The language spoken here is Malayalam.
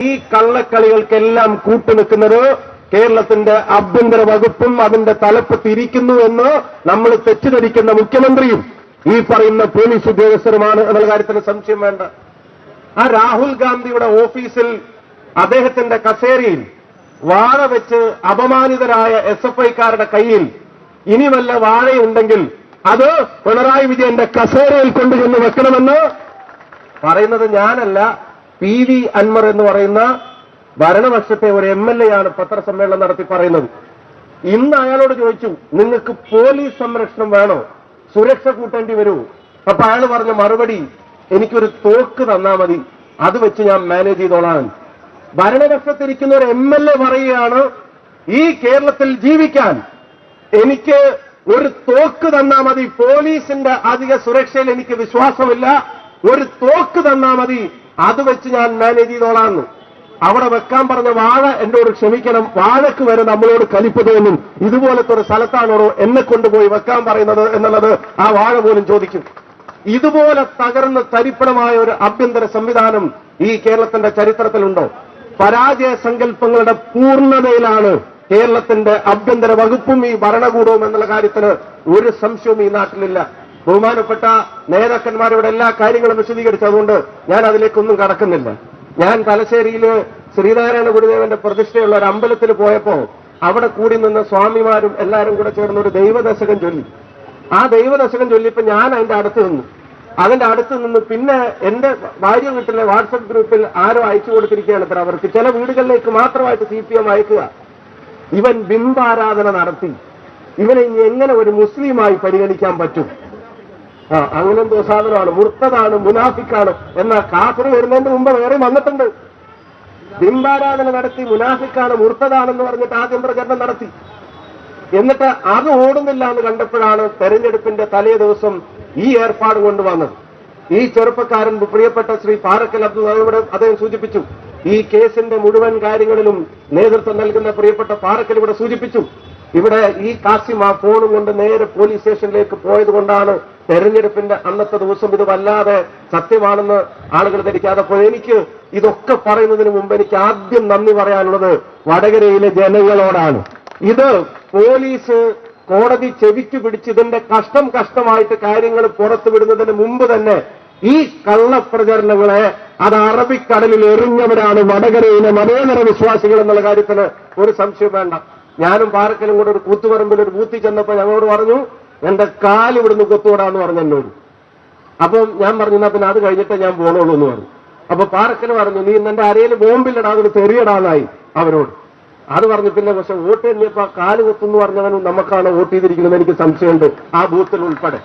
ഈ കള്ളക്കളികൾക്കെല്ലാം കൂട്ടുനിൽക്കുന്നത് കേരളത്തിന്റെ ആഭ്യന്തര വകുപ്പും അതിന്റെ തലപ്പ് തിരിക്കുന്നു എന്ന് നമ്മൾ തെറ്റിദ്ധരിക്കുന്ന മുഖ്യമന്ത്രിയും ഈ പറയുന്ന പോലീസ് ഉദ്യോഗസ്ഥരുമാണ് എന്നുള്ള കാര്യത്തിന് സംശയം വേണ്ട. ആ രാഹുൽ ഗാന്ധിയുടെ ഓഫീസിൽ അദ്ദേഹത്തിന്റെ കസേരയിൽ വാഴ വെച്ച് അപമാനിതരായ എസ് എഫ് ഐക്കാരുടെ കയ്യിൽ ഇനി വല്ല വാഴയുണ്ടെങ്കിൽ അത് പിണറായി വിജയന്റെ കസേരയിൽ കൊണ്ടുചെന്ന് വെക്കണമെന്ന് പറയുന്നത് ഞാനല്ല. പി വി അൻവർ എന്ന് പറയുന്ന ഭരണപക്ഷത്തെ ഒരു എം എൽ എ ആണ് പത്രസമ്മേളനം നടത്തി പറയുന്നത്. ഇന്ന് അയാളോട് ചോദിച്ചു നിങ്ങൾക്ക് പോലീസ് സംരക്ഷണം വേണോ? സുരക്ഷ കൂട്ടേണ്ടി വരൂ. അപ്പൊ അയാൾ പറഞ്ഞ മറുപടി എനിക്കൊരു തോക്ക് തന്നാ മതി. അത് വെച്ച് ഞാൻ മാനേജ് ചെയ്തോളാം. ഭരണപക്ഷത്തിരിക്കുന്ന ഒരു എം എൽ എ പറയുകയാണ് ഈ കേരളത്തിൽ ജീവിക്കാൻ എനിക്ക് ഒരു തോക്ക് തന്നാ മതി. പോലീസിന്റെ അധിക സുരക്ഷയിൽ എനിക്ക് വിശ്വാസമില്ല. ഒരു തോക്ക് തന്നാ മതി. അത് വെച്ച് ഞാൻ മാനേജ് ചെയ്തോളാന്ന്. അവിടെ വെക്കാൻ പറഞ്ഞ വാഴ എന്നോട് ക്ഷമിക്കണം. വാഴക്ക് വരെ നമ്മളോട് കലിപ്പ് ഇതുപോലത്തെ ഒരു സ്ഥലത്താണോ എന്നെ കൊണ്ടുപോയി വെക്കാൻ പറയുന്നത് എന്നുള്ളത് ആ വാഴ പോലും ചോദിക്കും. ഇതുപോലെ തകർന്ന് തരിപ്പണമായ ഒരു ആഭ്യന്തര സംവിധാനം ഈ കേരളത്തിന്റെ ചരിത്രത്തിലുണ്ടോ? പരാജയ സങ്കല്പങ്ങളുടെ പൂർണതയിലാണ് കേരളത്തിന്റെ ആഭ്യന്തര വകുപ്പും ഈ ഭരണകൂടവും എന്നുള്ള കാര്യത്തിന് ഒരു സംശയവും ഈ നാട്ടിലില്ല. ബഹുമാനപ്പെട്ട നേതാക്കന്മാരുടെ എല്ലാ കാര്യങ്ങളും വിശദീകരിച്ചു അതുകൊണ്ട് ഞാൻ അതിലേക്കൊന്നും കടക്കുന്നില്ല. ഞാൻ തലശ്ശേരിയിൽ ശ്രീനാരായണ ഗുരുദേവന്റെ പ്രതിഷ്ഠയുള്ള ഒരു അമ്പലത്തിൽ പോയപ്പോ അവിടെ കൂടി നിന്ന് സ്വാമിമാരും എല്ലാവരും കൂടെ ചേർന്ന് ഒരു ദൈവദശകം ചൊല്ലി. ആ ദൈവദശകം ചൊല്ലിയപ്പോ ഞാൻ അതിന്റെ അടുത്ത് നിന്നു. അതിന്റെ അടുത്ത് നിന്ന് പിന്നെ എന്റെ ഭാര്യ വീട്ടിലെ വാട്സപ്പ് ഗ്രൂപ്പിൽ ആരോ അയച്ചു കൊടുത്തിരിക്കുകയാണ് ഇത്ര അവർക്ക്. ചില വീടുകളിലേക്ക് മാത്രമായിട്ട് സി പി എം അയക്കുക. ഇവൻ ബിംബാരാധന നടത്തി. ഇവനെ ഇനി എങ്ങനെ ഒരു മുസ്ലിമായി പരിഗണിക്കാൻ പറ്റും? ആ അങ്ങനെ സാധനമാണ്. മുർത്തതാണ് മുനാഫിക്കാണ്. എന്ന കാഫർ വരുന്നതിന് മുമ്പ് വേറെ വന്നിട്ടുണ്ട്. ബിംബാരാധന നടത്തി മുനാഫിക്കാണ് മുർത്തതാണെന്ന് പറഞ്ഞിട്ട് ആദ്യം പ്രചരണം നടത്തി. എന്നിട്ട് അത് ഓടുന്നില്ല എന്ന് കണ്ടപ്പോഴാണ് തെരഞ്ഞെടുപ്പിന്റെ തലേ ദിവസം ഈ ഏർപ്പാട് കൊണ്ടുവന്നത്. ഈ ചെറുപ്പക്കാരൻ പ്രിയപ്പെട്ട ശ്രീ പാറക്കൽ അബ്ദുൽ ഇവിടെ അദ്ദേഹം സൂചിപ്പിച്ചു. ഈ കേസിന്റെ മുഴുവൻ കാര്യങ്ങളിലും നേതൃത്വം നൽകുന്ന പ്രിയപ്പെട്ട പാറക്കൽ ഇവിടെ സൂചിപ്പിച്ചു. ഇവിടെ ഈ കാസിം ആ ഫോണും കൊണ്ട് നേരെ പോലീസ് സ്റ്റേഷനിലേക്ക് പോയത് കൊണ്ടാണ് തെരഞ്ഞെടുപ്പിന്റെ അന്നത്തെ ദിവസം ഇത് വല്ലാതെ സത്യമാണെന്ന് ആളുകൾ ധരിക്കാതെ പോയി. എനിക്ക് ഇതൊക്കെ പറയുന്നതിന് മുമ്പ് എനിക്ക് ആദ്യം നന്ദി പറയാനുള്ളത് വടകരയിലെ ജനങ്ങളോടാണ്. ഇത് പോലീസ് കോടതി ചെവിക്ക് പിടിച്ചതിന്റെ കഷ്ടം കഷ്ടമായിട്ട് കാര്യങ്ങൾ പുറത്തുവിടുന്നതിന് മുമ്പ് തന്നെ ഈ കള്ളപ്രചരണങ്ങളെ അത് അറബിക്കടലിൽ എറിഞ്ഞവരാണ് വടകരയിലെ മതേതര വിശ്വാസികൾ എന്നുള്ള കാര്യത്തിന് ഒരു സംശയം വേണ്ട. ഞാനും പാറക്കലും കൂടെ ഒരു കൂത്തുപറമ്പിൽ ഒരു ബൂത്തിൽ ചെന്നപ്പോ ഞങ്ങളോട് പറഞ്ഞു എന്റെ കാൽ ഇവിടുന്ന് കൊത്തുവിടാന്ന് പറഞ്ഞു എന്നോട്. അപ്പം ഞാൻ പറഞ്ഞു പിന്നെ അത് കഴിഞ്ഞിട്ടേ ഞാൻ പോണുള്ളൂ എന്ന് പറഞ്ഞു. അപ്പൊ പാറക്കൽ പറഞ്ഞു നീ എന്റെ അരയിൽ ബോംബില്ലടാ അതിന് തെറിയടാന്നായി അവരോട്. അത് പറഞ്ഞു പിന്നെ പക്ഷെ വോട്ട് എണ്ണിയപ്പോ കാൽ കൊത്തുന്നു പറഞ്ഞവനും നമുക്കാണ് വോട്ട് ചെയ്തിരിക്കുന്നത് എനിക്ക് സംശയമുണ്ട് ആ ബൂത്തിൽ ഉൾപ്പെടെ.